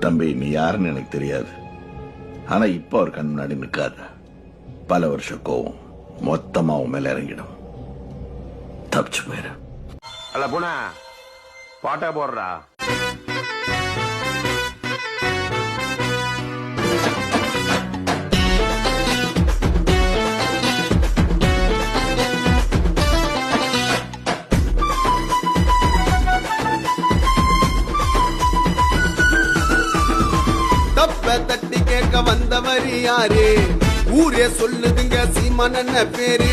தம்பி நீ யாருன்னு எனக்கு தெரியாது. ஆனா இப்ப அவர் கண் முன்னாடி நிக்காத. பல வருஷ கோவம் மொத்தமா உன் மேல இறங்கிடும். தப்பிச்சு போயிரு. அல்ல போனா பாட்டா போடுறா. கேட்க வந்தவர் யாரு? ஊரே சொல்லுதுங்க சீமான் பேரு?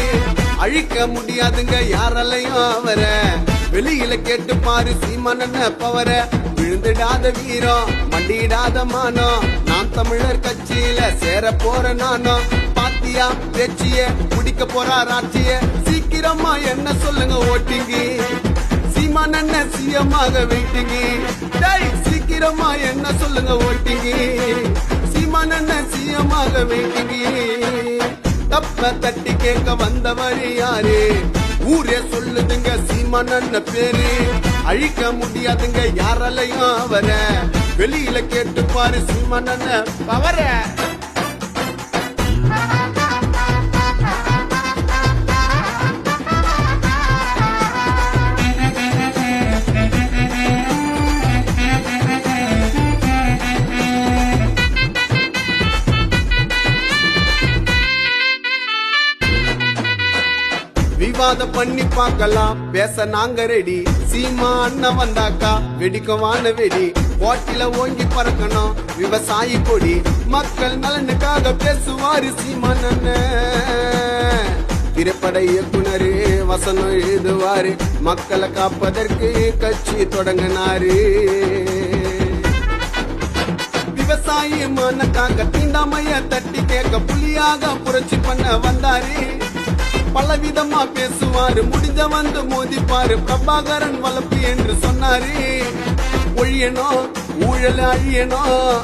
அழிக்க முடியாதுங்க யாராலையும் அவர? வெளியில கேட்டு பாரு சீமான் பவர விழுந்துடாத வீரம் மண்டியிடாத மானம். நான் தமிழர் கட்சியில சேர போற நானும் பாத்தியா பேச்சிய குடிக்க போறார் ஆட்சிய? சீக்கிரமா என்ன சொல்லுங்க ஓட்டிங்க. சீமான் அண்ணன் சிஎமாக வெயிட்டிங்க டேய் சீக்கிரமா என்ன சொல்லுங்க ஓட்டிங்க. சீமான் அண்ணன் சிஎமாக தப்ப தட்டி கேட்க வந்தவர் யாரு? ஊரே சொல்லுதுங்க சீமான் பேரு. அழிக்க முடியாதுங்க யாராலையும் அவர. வெளியில கேட்டு பாரு சீமான் பவர விவாதம் பண்ணி பார்க்கலாம். பேச நாங்க ரெடி சீமா அண்ணன் வந்தாக்கா வெடிக்கவான வெடி. போட்டில ஓங்கி பறக்கணும் விவசாயி கொடி. மக்கள் நலனுக்காக பேசுவாரு சீமான் அண்ணன். திரைப்பட இயக்குனரு வசனம் எழுதுவாரு. மக்களை காப்பதற்கு கட்சி தொடங்கினாரு. விவசாயி மனக்காக தீண்டாமைய தட்டி கேட்க புலியாக புரட்சி பண்ண வந்தாரு. பலவிதமா பேசுவாரு. முடிஞ்ச வந்து மோதிப்பாரு. பிரபாகரன் வளர்ப்பு என்று சொன்னாரு. ஒழியணும் ஊழல் அழியணும்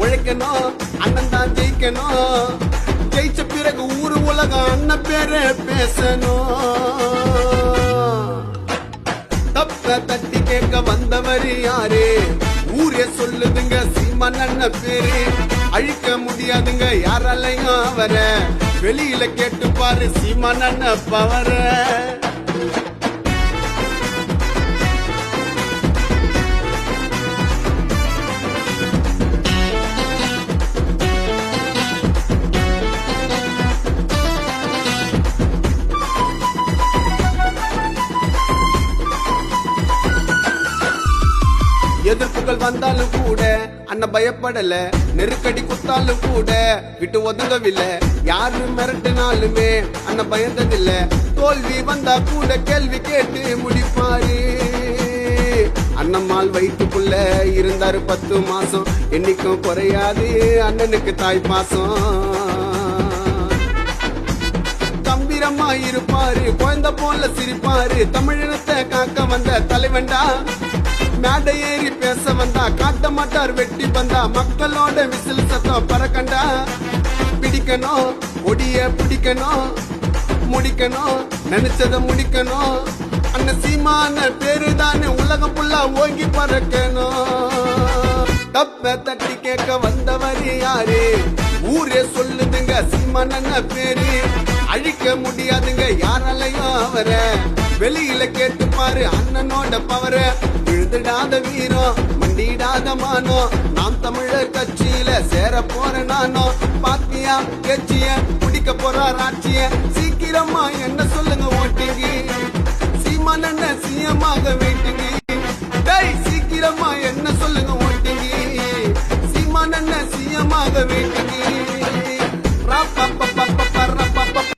உழைக்கணும் அண்ணன் தான் ஜெயிக்கணும் ஜெயிச்ச பிறகு ஊரு உலகம் அண்ணன் பேர பேசணும் தப்ப தட்டி கேட்க வந்தவர் யாரு? ஊரே சொல்லுதுங்க சீமான் அண்ணன் பேரு. அழிக்க முடியாதுங்க யாராலையும் அவர. வெளியில கேட்டு பாரு சீமான பவர. வந்தாலும் கூட அண்ணன் பயப்படல. நெருக்கடி குத்தாலும் கூட விட்டு ஒதுங்கவில்லை. யாரு மிரட்டினாலுமே அண்ணன் பயந்ததில்ல. தோல்வி வந்தா கூட கேள்வி கேட்டு முடிப்பாரு. அண்ணம்மாள் வயிற்றுக்குள்ள இருந்தாரு பத்து மாசம். என்னைக்கும் குறையாது அண்ணனுக்கு தாய் பாசம். கம்பீரமா இருப்பாரு குழந்தை போல சிரிப்பாரு. தமிழினத்தை காக்க வந்த தலைவன்டா. மேடை ஏறி பேச வந்தா காட்ட மாட்டார் வெட்டி வந்தா. மக்களோட விசில் சத்தம் பறக்கண்டா. பிடிக்கணும் ஒடிய பிடிக்கணும் முடிக்கணும் நினைச்சத முடிக்கணும் அந்த சீமான பேரு தானே உலகம் புல்லா ஓங்கி பறக்கணும் தப்ப தட்டி கேட்க வந்தவர் யாரு? ஊரே சொல்லுதுங்க சீமான பேரு. அழிக்க முடியாதுங்க யாராலையும் அவர. வெளியில கேட்டு பாரு அண்ணனோட பவர விழுந்துடாத வீரம் மண்டிடாத மானோ. நாம் தமிழர் கட்சியில சேர போற நானோ. பாத்தியா கட்சிய பிடிக்க போற ராட்சிய. சீக்கிரமா என்ன சொல்லுங்க ஓட்டிங்க சீமான அண்ணன் சிஎமாக வெயிட்டிங்க சீக்கிரமா